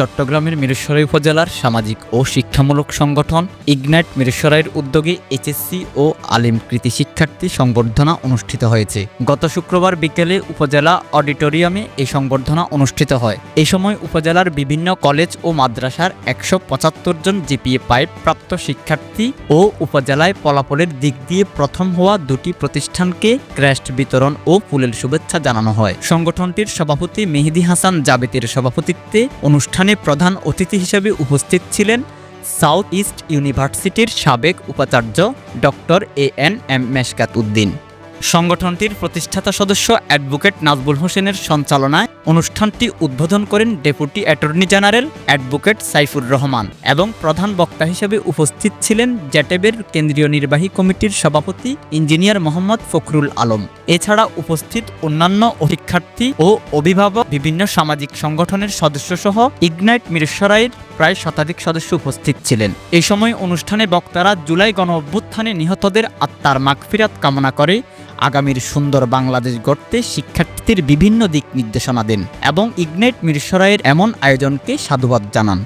চট্টগ্রামের মিরেশ্বরাই উপজেলার সামাজিক ও শিক্ষামূলক সংগঠন ইগনাইট মিরেশ্বরাইয়ের উদ্যোগে এইচএসসি ও আলিম কৃতি শিক্ষার্থী সংবর্ধনা অনুষ্ঠিত হয়েছে। গত শুক্রবার বিকেলে উপজেলা অডিটোরিয়ামে এই সংবর্ধনা অনুষ্ঠিত হয়। এই সময় উপজেলার বিভিন্ন কলেজ ও মাদ্রাসার একশো পঁচাত্তর জন জিপিএ পাইপ প্রাপ্ত শিক্ষার্থী ও উপজেলায় ফলাফলের দিক দিয়ে প্রথম হওয়া দুটি প্রতিষ্ঠানকে ক্র্যাস্ট বিতরণ ও ফুলের শুভেচ্ছা জানানো হয়। সংগঠনটির সভাপতি মেহেদি হাসান জাবেতের সভাপতিত্বে অনুষ্ঠানে প্রধান অতিথি হিসেবে উপস্থিত ছিলেন সাউথ ইস্ট ইউনিভার্সিটির সাবেক উপাচার্য doctor A N M Meshkat Uddin. সংগঠনটির প্রতিষ্ঠাতা সদস্য অ্যাডভোকেট নাজবুল হোসেনের সঞ্চালনায় অনুষ্ঠানটি উদ্বোধন করেন deputy attorney general advocate Saifur Rahman এবং প্রধান বক্তা হিসেবে উপস্থিত ছিলেন জ্যাটেবের কেন্দ্রীয় নির্বাহী কমিটির সভাপতি ইঞ্জিনিয়ার মোহাম্মদ ফখরুল আলম। এছাড়া উপস্থিত অন্যান্য শিক্ষার্থী ও অভিভাবক, বিভিন্ন সামাজিক সংগঠনের সদস্যসহ ইগনাইট মিরেশ্বরাইয়ের প্রায় শতাধিক সদস্য উপস্থিত ছিলেন। এই সময় অনুষ্ঠানে বক্তারা জুলাই গণ অভ্যুত্থানে নিহতদের আত্মার মাগফিরাত কামনা করে আগামীর সুন্দর বাংলাদেশ গড়তে শিক্ষার্থীদের বিভিন্ন দিক নির্দেশনা দেন এবং ইগনেট মিরসরাইয়ের এমন আয়োজনকে সাধুবাদ জানান।